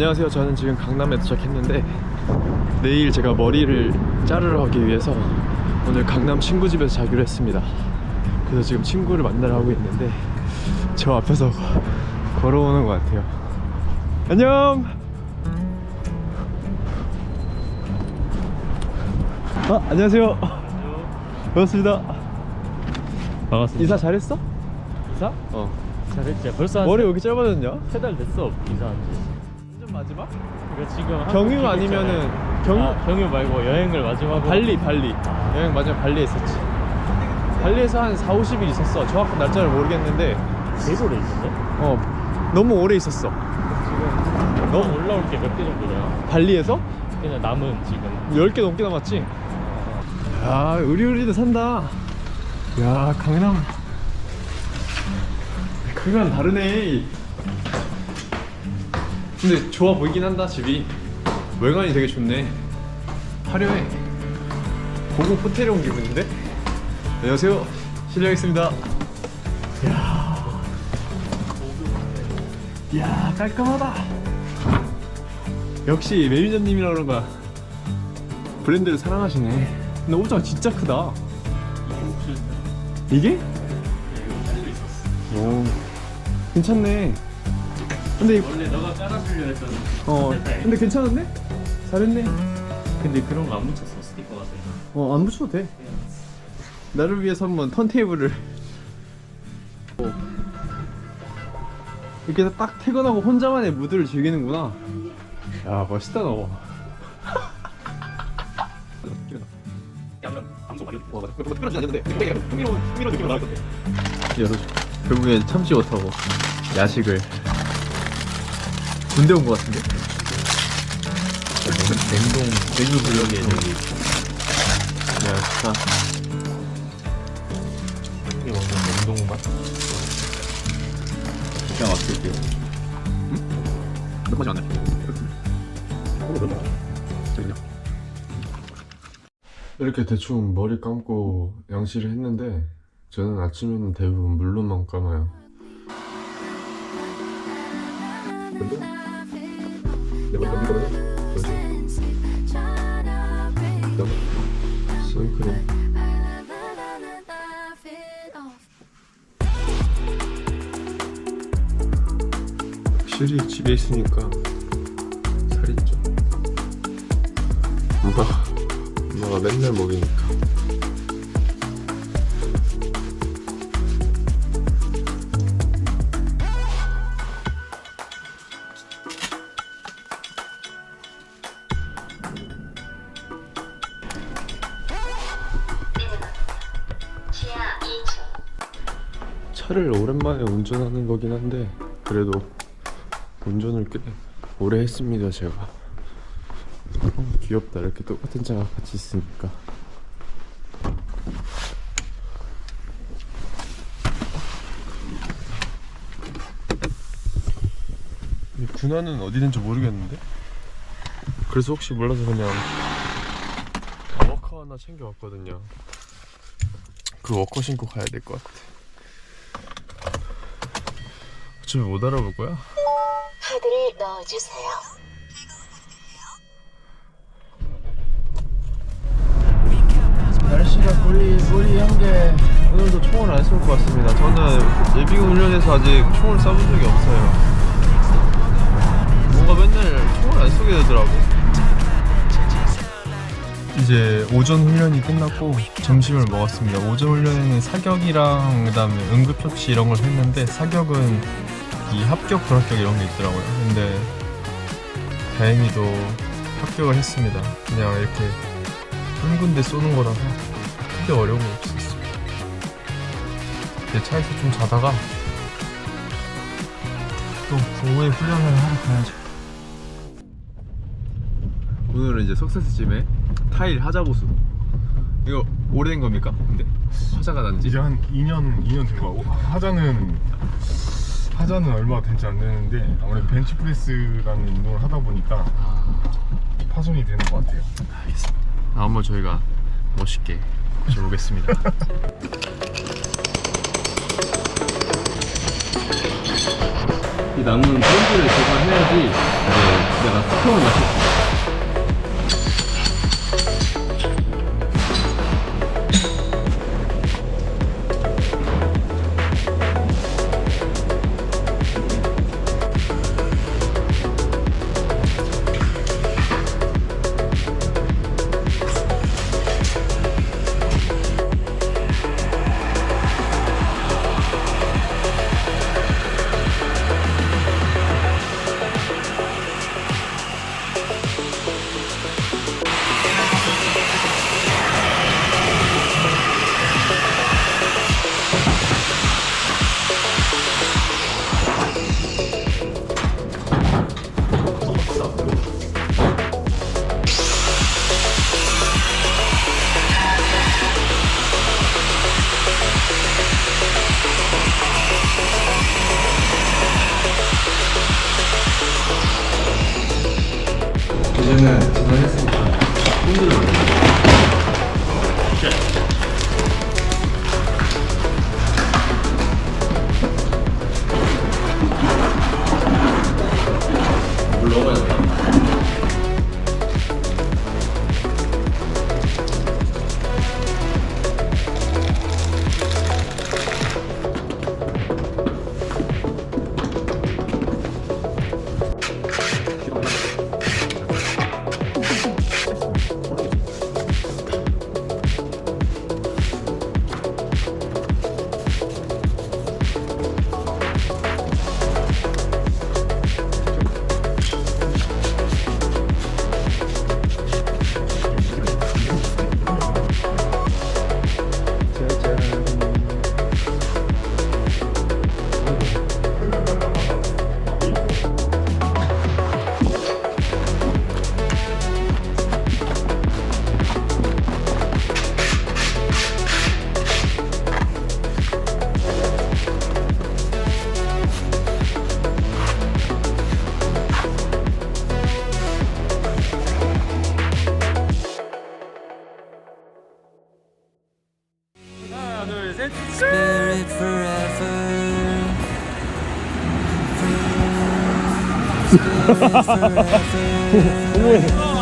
안녕하세요. 저는 지금 강남에 도착했는데 내일 제가 머리를 자르러 가기 위해서 오늘 강남 친구 집에서 자기로 했습니다. 그래서 지금 친구를 만나러 가고 있는데 저 앞에서 걸어오는 것 같아요. 안녕. 아 안녕하세요. 반갑습니다. 반갑습니다. 이사 잘했어? 이사? 어. 잘했지. 벌써 한 머리 왜 이렇게 짧아졌냐? 세달 됐어 이사한 지. 마지막? 그러니까 지금 경유 아니면은. 경유 아, 경유 말고 여행을 마지막으로 발리 발리. 여행 마지막 발리에 있었지. 발리에서 한 4, 50일 있었어. 정확한 날짜를 모르겠는데. 되게 오래 있었네. 어 너무 오래 있었어. 지금 너 올라올 게 몇 개 정도냐? 발리에서? 그냥 남은 지금. 10개 넘게 남았지? 야 의리의리도 산다. 야 강남. 강남 다르네 근데 좋아 보이긴 한다 집이. 외관이 되게 좋네. 화려해. 고급 호텔에 온 기분인데? 안녕하세요. 실례하겠습니다. 야, 야 깔끔하다. 역시 매니저님이라 그런가. 브랜드를 사랑하시네. 근데 옷장 진짜 크다. 이게? 오 괜찮네 근데 이- 원래 너가 깔아주려 했던 어 근데 괜찮은데? 잘했네 근데 그런 거안 묻혔어 스티커 같은 거. 어 안 붙여도 돼 나를 위해서 한번 턴테이블을 오. 이렇게 해서 딱 퇴근하고 혼자만의 무드를 즐기는구나 야 멋있다 너 열어줘 결국에 참지 못하고 야식을 군대 온 것 같은데? 냉동 냉동 블럭에 저기 야 좋다 이게 먹는 냉동 맛. 기가 막힐게요 몇 번째 안 돼? 이렇게 대충 머리 감고 양치를 했는데 저는 아침에는 대부분 물로만 감아요 선크림 확실히 집에 있으니까 살이 쪄 엄마 엄마가 맨날 먹이니까 차를 오랜만에 운전하는 거긴 한데 그래도 운전을 꽤 오래 했습니다 제가. 어, 귀엽다. 이렇게 똑같은 차가 같이 있으니까. 이 군화는 어디 있는지 모르겠는데? 그래서 혹시 몰라서 그냥 워커 하나 챙겨왔거든요. 그 워커 신고 가야 될 것 같아 어차피 못 알아볼 거야 카드를 넣어주세요. 날씨가 거의 거의 한게 오늘도 총을 안 쏠 것 같습니다. 저는 예비군 훈련에서 아직 총을 쏴본 적이 없어요. 뭔가 맨날 총을 안 쏘게 되더라고. 이제 오전 훈련이 끝났고 점심을 먹었습니다. 오전 훈련에는 사격이랑 그다음에 응급처치 이런 걸 했는데 사격은 이 합격, 불합격 이런 게 있더라고요. 근데 다행히도 합격을 했습니다. 그냥 이렇게 한 군데 쏘는 거라서 크게 어려운 거 없었어요. 내 차에서 좀 자다가 또 오후에 훈련을 하러 가야죠. 오늘은 이제 석세스집에 타일 하자 보수. 이거 오래된 겁니까? 근데 화자가 난지 이제 한 2년 2년 된 거고 하자는 하자는 얼마 되지 않는데 아무래도 벤치프레스라는 운동을 하다 보니까 파손이 되는 것 같아요. 알겠습니다. 아, 한번 저희가 멋있게 고쳐보겠습니다. 이 남은 브랜드를 개발해야지 이제 내가 스평을 맞출 수 있어. Spirit forever. Spirit forever.